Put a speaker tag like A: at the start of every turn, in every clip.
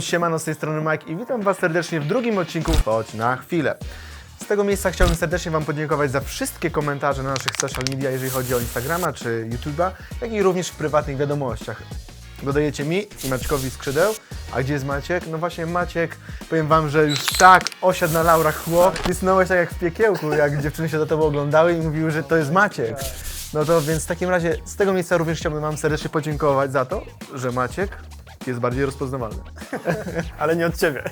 A: siemano, z tej strony Mike i witam Was serdecznie w drugim odcinku Chodź na chwilę. Z tego miejsca chciałbym serdecznie Wam podziękować za wszystkie komentarze na naszych social media, jeżeli chodzi o Instagrama czy YouTube'a, jak i również w prywatnych wiadomościach. Dodajecie mi i Maćkowi skrzydeł. A gdzie jest Maciek? No właśnie Maciek, powiem Wam, że już tak osiadł na laurach chłop, ty tak jak w piekiełku, jak dziewczyny się do Tobą oglądały i mówiły, że to jest Maciek. No to więc w takim razie z tego miejsca również chciałbym Wam serdecznie podziękować za to, że Maciek jest bardziej rozpoznawalny.
B: Ale nie od ciebie.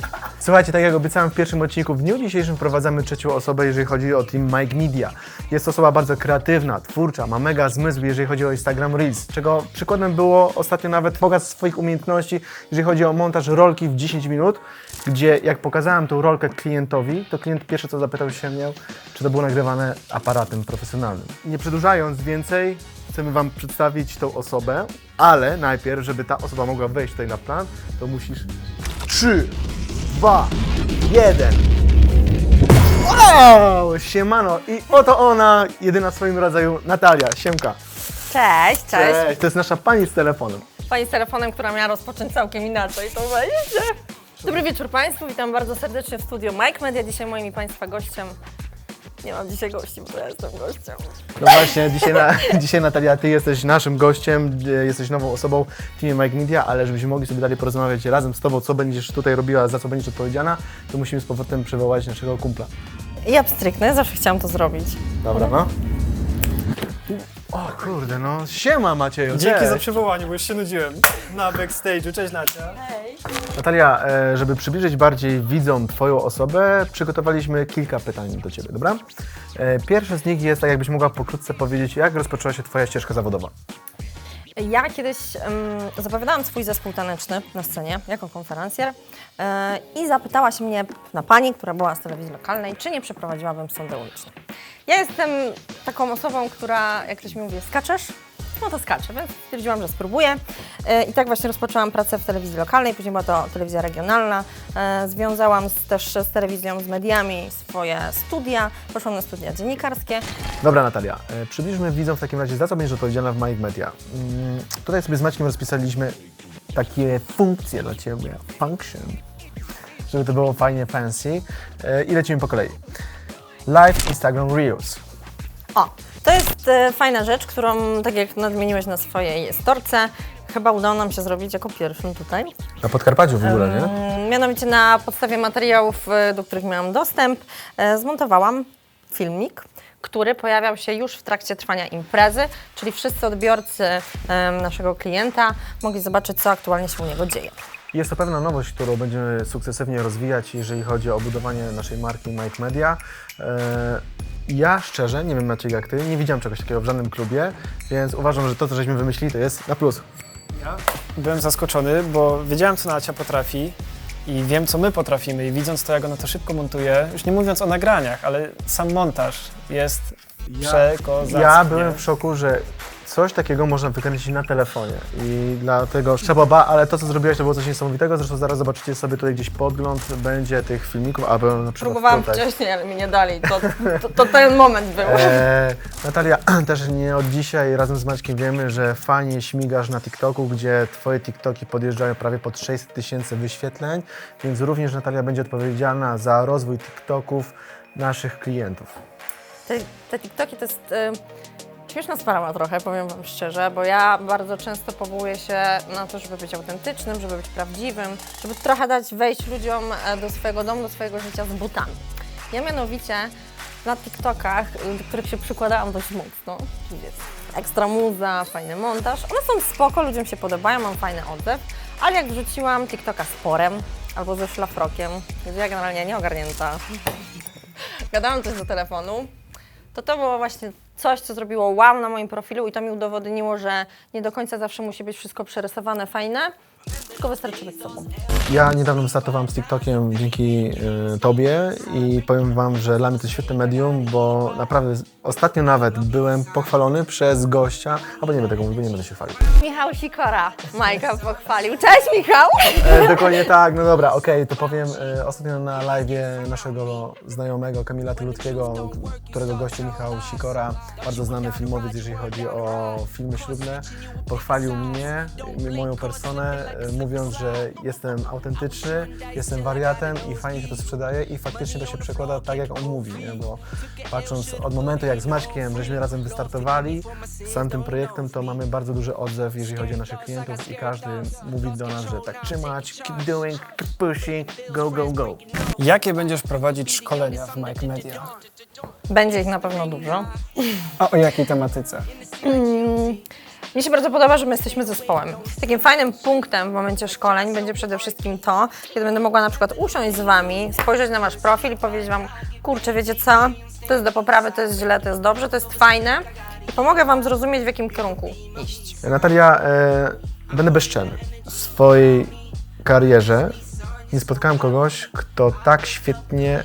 A: Słuchajcie, tak jak obiecałem w pierwszym odcinku, w dniu dzisiejszym wprowadzamy trzecią osobę, jeżeli chodzi o team Mike Media. Jest to osoba bardzo kreatywna, twórcza, ma mega zmysł, jeżeli chodzi o Instagram Reels, czego przykładem było ostatnio nawet pokaz swoich umiejętności, jeżeli chodzi o montaż rolki w 10 minut, gdzie jak pokazałem tą rolkę klientowi, to klient pierwsze co zapytał się mnie, czy to było nagrywane aparatem profesjonalnym. Nie przedłużając więcej, chcemy Wam przedstawić tą osobę, ale najpierw, żeby ta osoba mogła wejść tutaj na plan, to musisz 3, 2, 1. Wow! Siemano! I oto ona, jedyna w swoim rodzaju, Natalia. Siemka.
C: Cześć, cześć.
A: To jest nasza pani z telefonem.
C: Pani z telefonem, która miała rozpocząć całkiem inaczej to wejście. Dobry wieczór Państwu, witam bardzo serdecznie w studio Mike Media. Dzisiaj moim i Państwa gościem. Nie mam dzisiaj gości, bo ja jestem gościem.
A: No właśnie, dzisiaj, na, dzisiaj Natalia, ty jesteś naszym gościem, jesteś nową osobą w teamie Mike Media, ale żebyśmy mogli sobie dalej porozmawiać razem z tobą, co będziesz tutaj robiła, za co będziesz odpowiedzialna, to musimy z powrotem przywołać naszego kumpla.
C: Ja pstryknę, zawsze chciałam to zrobić.
A: Dobra, no. O kurde, no siema Macieju,
B: Dzięki
A: cześć.
B: za przywołanie, bo już się nudziłem na backstage'u. Cześć Nacia.
A: Natalia, e, żeby przybliżyć bardziej widzom Twoją osobę, przygotowaliśmy kilka pytań do Ciebie, dobra? E, Pierwsze z nich jest, tak jakbyś mogła pokrótce powiedzieć, jak rozpoczęła się Twoja ścieżka zawodowa?
C: Ja kiedyś um, zapowiadałam swój zespół taneczny na scenie jako konferencjer e, i zapytała się mnie na pani, która była z telewizji lokalnej, czy nie przeprowadziłabym sądu uliczny. Ja jestem taką osobą, która, jak ktoś mi mówi, skaczesz? No to skaczę, więc stwierdziłam, że spróbuję. E, I tak właśnie rozpoczęłam pracę w telewizji lokalnej, później była to telewizja regionalna. E, Związałam z, też z telewizją, z mediami swoje studia, poszłam na studia dziennikarskie.
A: Dobra Natalia, e, przybliżmy widzom w takim razie, za co będziesz odpowiedzialna w Mike Media. Mm, Tutaj sobie z Maćkiem rozpisaliśmy takie funkcje dla Ciebie, function, żeby to było fajnie fancy i lecimy po kolei. Live Instagram Reels.
C: O, to jest e, fajna rzecz, którą, tak jak nadmieniłeś na swojej storce, chyba udało nam się zrobić jako pierwszym tutaj.
A: Na Podkarpaciu w ogóle, nie?
C: Mm, Mianowicie na podstawie materiałów, e, do których miałam dostęp, e, zmontowałam filmik, który pojawiał się już w trakcie trwania imprezy, czyli wszyscy odbiorcy em, naszego klienta mogli zobaczyć, co aktualnie się u niego dzieje.
A: Jest to pewna nowość, którą będziemy sukcesywnie rozwijać, jeżeli chodzi o budowanie naszej marki Mike Media. E, Ja szczerze, nie wiem Maciek jak Ty, nie widziałem czegoś takiego w żadnym klubie, więc uważam, że to, co żeśmy wymyślili, to jest na plus.
B: Ja byłem zaskoczony, bo wiedziałem, co Nacia potrafi i wiem, co my potrafimy i widząc to, jak ona to szybko montuje, już nie mówiąc o nagraniach, ale sam montaż jest przekozacki.
A: Ja byłem w szoku, że coś takiego można wykręcić na telefonie i dlatego szaboba, ale to, co zrobiłaś, to było coś niesamowitego, zresztą zaraz zobaczycie sobie tutaj gdzieś podgląd, będzie tych filmików, albo na przykład
C: Próbowałam
A: tutaj.
C: wcześniej, ale mi nie dali. To, to, to ten moment był.
A: E, Natalia, też nie od dzisiaj razem z Maćkiem wiemy, że fajnie śmigasz na TikToku, gdzie twoje TikToki podjeżdżają prawie pod 600 tysięcy wyświetleń, więc również Natalia będzie odpowiedzialna za rozwój TikToków naszych klientów.
C: Te, te TikToki to jest y, śmieszna sprawa trochę, powiem Wam szczerze, bo ja bardzo często powołuję się na to, żeby być autentycznym, żeby być prawdziwym, żeby trochę dać wejść ludziom e, do swojego domu, do swojego życia z butami. Ja mianowicie na TikTokach, y, do których się przykładałam dość mocno, czyli jest ekstra muza, fajny montaż, one są spoko, ludziom się podobają, mam fajny odzew, ale jak wrzuciłam TikToka z porem albo ze szlafrokiem, gdzie ja generalnie nieogarnięta, gadałam coś do telefonu, to to było właśnie coś, co zrobiło wow na moim profilu i to mi udowodniło, że nie do końca zawsze musi być wszystko przerysowane, fajne, tylko wystarczy być sobą.
A: Ja niedawno wystartowałem z TikTokiem dzięki y, Tobie i powiem Wam, że dla mnie to świetne medium, bo naprawdę ostatnio nawet byłem pochwalony przez gościa, albo nie będę tego mówił, bo nie będę się chwalił.
C: Michał Sikora Majka pochwalił. Cześć Michał!
A: E, dokładnie tak, no dobra, okej, to powiem. E, ostatnio na live naszego znajomego Kamila Tylutkiego, którego gościu Michał Sikora, bardzo znany filmowiec, jeżeli chodzi o filmy ślubne, pochwalił mnie, moją personę, e, mówiąc mówiąc, że jestem autentyczny, jestem wariatem i fajnie się to sprzedaje i faktycznie to się przekłada tak, jak on mówi, nie? bo patrząc od momentu, jak z Maćkiem żeśmy razem wystartowali z samym tym projektem, to mamy bardzo duży odzew, jeżeli chodzi o naszych klientów i każdy mówi do nas, że tak trzymać, keep doing, keep pushing, go, go, go.
B: Jakie będziesz prowadzić szkolenia w Mike Media?
C: Będzie ich na pewno dużo.
B: A o jakiej tematyce?
C: Mnie się bardzo podoba, że my jesteśmy zespołem. Takim fajnym punktem w momencie szkoleń będzie przede wszystkim to, kiedy będę mogła na przykład usiąść z Wami, spojrzeć na Wasz profil i powiedzieć Wam, kurczę, wiecie co, to jest do poprawy, to jest źle, to jest dobrze, to jest fajne i pomogę Wam zrozumieć, w jakim kierunku iść.
A: Natalia, e, będę bezczelny. W swojej karierze nie spotkałem kogoś, kto tak świetnie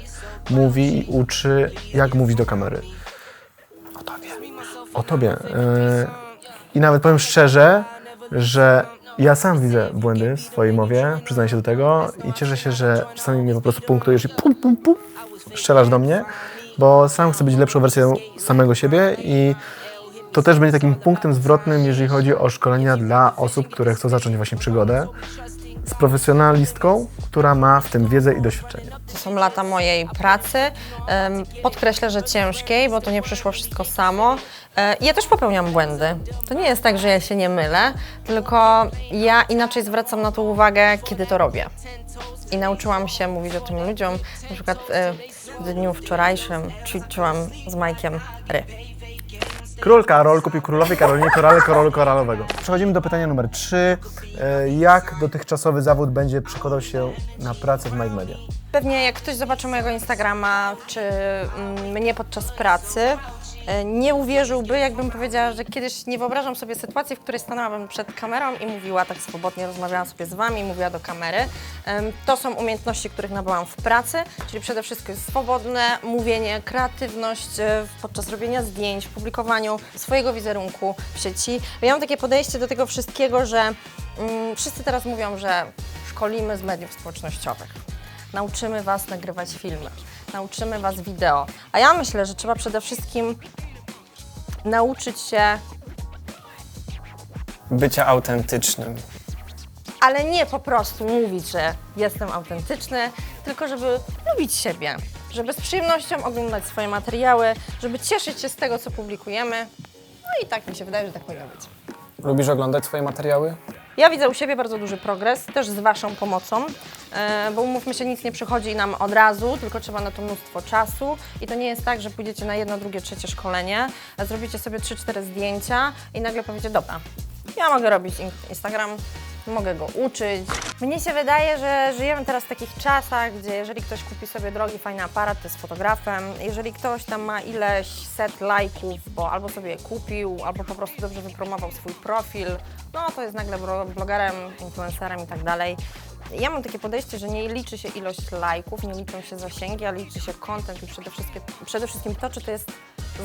A: mówi i uczy, jak mówić do kamery. O tobie. O tobie. E, I nawet powiem szczerze, że ja sam widzę błędy w swojej mowie, przyznaję się do tego i cieszę się, że czasami mnie po prostu punktujesz i pum, pum, pum, strzelasz do mnie, bo sam chcę być lepszą wersją samego siebie i to też będzie takim punktem zwrotnym, jeżeli chodzi o szkolenia dla osób, które chcą zacząć właśnie przygodę z profesjonalistką, która ma w tym wiedzę i doświadczenie.
C: To są lata mojej pracy. Podkreślę, że ciężkiej, bo to nie przyszło wszystko samo. E, Ja też popełniam błędy. To nie jest tak, że ja się nie mylę, tylko ja inaczej zwracam na to uwagę, kiedy to robię. I nauczyłam się mówić o tym ludziom. Na przykład e, w dniu wczorajszym ćwiczyłam z Majkiem ry.
A: Król Karol kupił królowej Karolinie korale korolu koralowego. Przechodzimy do pytania numer 3. Jak dotychczasowy zawód będzie przekładał się na pracę w Mike Media?
C: Pewnie jak ktoś zobaczy mojego Instagrama czy mm, mnie podczas pracy, e, nie uwierzyłby, jakbym powiedziała, że kiedyś nie wyobrażam sobie sytuacji, w której stanęłabym przed kamerą i mówiła tak swobodnie, rozmawiałam sobie z Wami, mówiła do kamery. To są umiejętności, których nabyłam w pracy, czyli przede wszystkim swobodne mówienie, kreatywność e, podczas robienia zdjęć, publikowaniu swojego wizerunku w sieci. Ja mam takie podejście do tego wszystkiego, że mm, wszyscy teraz mówią, że szkolimy z mediów społecznościowych nauczymy Was nagrywać filmy, nauczymy Was wideo. A ja myślę, że trzeba przede wszystkim nauczyć się,
B: Bycia autentycznym.
C: ale nie po prostu mówić, że jestem autentyczny, tylko żeby lubić siebie, żeby z przyjemnością oglądać swoje materiały, żeby cieszyć się z tego, co publikujemy. No i tak mi się wydaje, że tak powinno być.
B: Lubisz oglądać swoje materiały?
C: Ja widzę u siebie bardzo duży progres, też z Waszą pomocą, e, bo umówmy się, nic nie przychodzi nam od razu, tylko trzeba na to mnóstwo czasu i to nie jest tak, że pójdziecie na jedno, drugie, trzecie szkolenie, zrobicie sobie 3-4 zdjęcia i nagle powiecie, dobra, ja mogę robić in- Instagram, mogę go uczyć. Mnie się wydaje, że żyjemy teraz w takich czasach, gdzie jeżeli ktoś kupi sobie drogi, fajny aparat, to jest fotografem. Jeżeli ktoś tam ma ileś set lajków, bo albo sobie je kupił, albo po prostu dobrze wypromował swój profil, no to jest nagle blogerem, influencerem i tak dalej. Ja mam takie podejście, że nie liczy się ilość lajków, nie liczą się zasięgi, a liczy się content i przede wszystkim, przede wszystkim to, czy to jest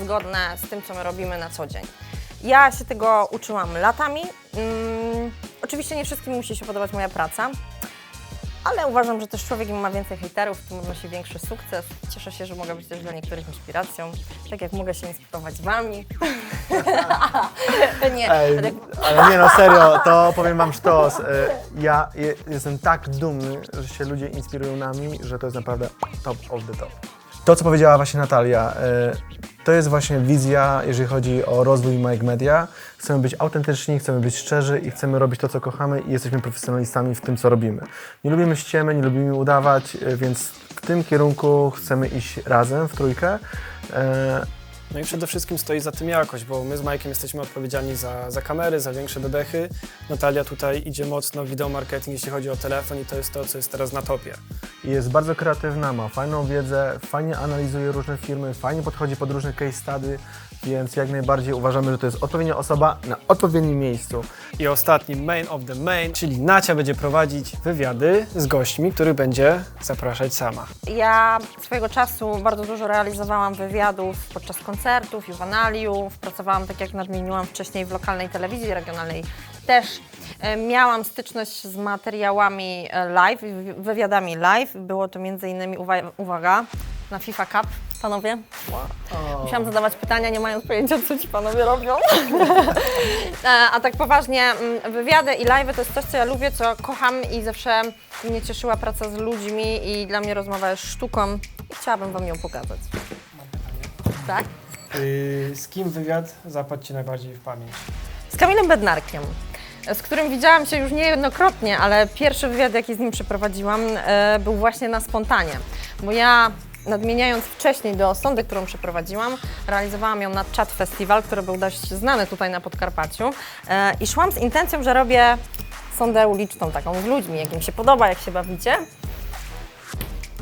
C: zgodne z tym, co my robimy na co dzień. Ja się tego uczyłam latami. Mm, oczywiście nie wszystkim musi się podobać moja praca, ale uważam, że też człowiek im ma więcej hejterów, tym odnosi większy sukces. Cieszę się, że mogę być też dla niektórych inspiracją, tak jak mogę się inspirować Wami. nie,
A: Ej,
C: tak
A: ale nie no, serio, to powiem wam sztos. e, Ja je, jestem tak dumny, że się ludzie inspirują nami, że to jest naprawdę top of the top. To, co powiedziała właśnie Natalia, e, to jest właśnie wizja, jeżeli chodzi o rozwój Mike Media. Chcemy być autentyczni, chcemy być szczerzy i chcemy robić to, co kochamy i jesteśmy profesjonalistami w tym, co robimy. Nie lubimy ściemy, nie lubimy udawać, e, więc w tym kierunku chcemy iść razem, w trójkę.
B: No i przede wszystkim stoi za tym jakość, bo my z Majkiem jesteśmy odpowiedzialni za, za kamery, za większe bebechy. Natalia tutaj idzie mocno w wideo marketing, jeśli chodzi o telefon i to jest to, co jest teraz na topie.
A: i jest bardzo kreatywna, ma fajną wiedzę, fajnie analizuje różne firmy, fajnie podchodzi pod różne case study, więc jak najbardziej uważamy, że to jest odpowiednia osoba na odpowiednim miejscu.
B: I ostatni main of the main, czyli Nacia będzie prowadzić wywiady z gośćmi, który będzie zapraszać sama.
C: Ja swojego czasu bardzo dużo realizowałam wywiadów podczas koncertów, juwenaliów. Pracowałam, tak jak nadmieniłam wcześniej, w lokalnej telewizji regionalnej też. E, Miałam styczność z materiałami e, live, wy- wywiadami live. Było to między innymi, uwa- uwaga, na FIFA Cup Panowie? Musiałam zadawać pytania, nie mając pojęcia, co ci panowie robią. E, A tak poważnie, mm, wywiady i live to jest coś, co ja lubię, co kocham i zawsze mnie cieszyła praca z ludźmi i dla mnie rozmowa jest sztuką i chciałabym wam ją pokazać. Tak?
B: Yy, z kim wywiad zapadł Ci najbardziej w pamięć?
C: Z Kamilem Bednarkiem, z którym widziałam się już niejednokrotnie, ale pierwszy wywiad, jaki z nim przeprowadziłam, e, był właśnie na spontanie. Bo ja, nadmieniając wcześniej do sondy, którą przeprowadziłam, realizowałam ją na Chat Festival, który był dość znany tutaj na Podkarpaciu e, i szłam z intencją, że robię sondę uliczną taką z ludźmi, jak im się podoba, jak się bawicie.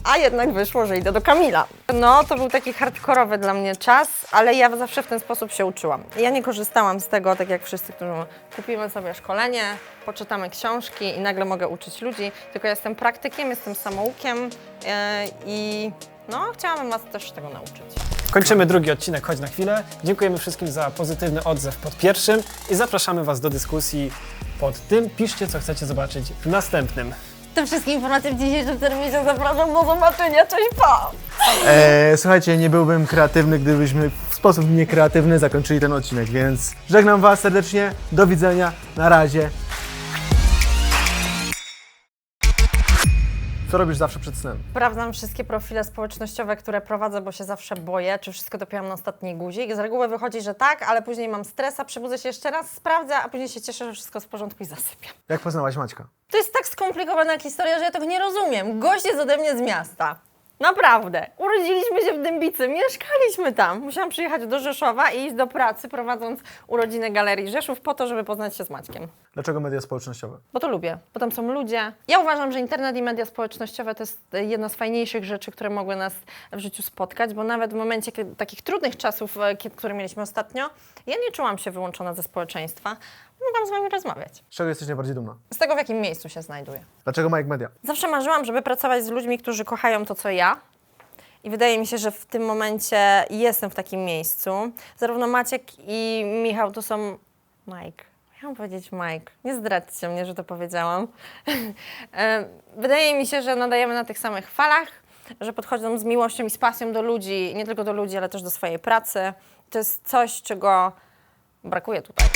C: A jednak wyszło, że idę do Kamila. No, to był taki hardkorowy dla mnie czas, ale ja zawsze w ten sposób się uczyłam. Ja nie korzystałam z tego, tak jak wszyscy, którzy mówią, kupimy sobie szkolenie, poczytamy książki i nagle mogę uczyć ludzi, tylko jestem praktykiem, jestem samoukiem e, i no, chciałabym Was też tego nauczyć.
B: Kończymy drugi odcinek Chodź na chwilę. Dziękujemy wszystkim za pozytywny odzew pod pierwszym i zapraszamy Was do dyskusji pod tym. Piszcie, co chcecie zobaczyć w następnym.
C: Wszystkie informacje w dzisiejszym terminie zapraszam do zobaczenia. Cześć, pa!
A: E, słuchajcie, nie byłbym kreatywny, gdybyśmy w sposób niekreatywny zakończyli ten odcinek, więc żegnam Was serdecznie, do widzenia, na razie. Co robisz zawsze przed snem?
C: Sprawdzam wszystkie profile społecznościowe, które prowadzę, bo się zawsze boję, czy wszystko dopięłam na ostatni guzik. Z reguły wychodzi, że tak, ale później mam stres, a przebudzę się jeszcze raz, sprawdzę, a później się cieszę, że wszystko jest w porządku i zasypiam.
A: Jak poznałaś Maćka?
C: To jest tak skomplikowana historia, że ja tego nie rozumiem. Gość jest ode mnie z miasta. Naprawdę. Urodziliśmy się w Dębicy, mieszkaliśmy tam. Musiałam przyjechać do Rzeszowa i iść do pracy, prowadząc urodziny Galerii Rzeszów po to, żeby poznać się z Maćkiem.
A: Dlaczego media społecznościowe?
C: Bo to lubię, bo tam są ludzie. Ja uważam, że internet i media społecznościowe to jest e, jedna z fajniejszych rzeczy, które mogły nas w życiu spotkać, bo nawet w momencie kiedy, takich trudnych czasów, e, które mieliśmy ostatnio, ja nie czułam się wyłączona ze społeczeństwa. Mogłam z wami rozmawiać.
A: Z czego jesteś najbardziej dumna?
C: Z tego, w jakim miejscu się znajduję.
A: Dlaczego Mike Media?
C: Zawsze marzyłam, żeby pracować z ludźmi, którzy kochają to, co ja. I wydaje mi się, że w tym momencie jestem w takim miejscu. Zarówno Maciek i Michał to są. Mike. Miałam powiedzieć Mike. Nie zdradźcie mnie, że to powiedziałam. E, wydaje mi się, że nadajemy na tych samych falach, że podchodzą z miłością i z pasją do ludzi, nie tylko do ludzi, ale też do swojej pracy. To jest coś, czego brakuje tutaj.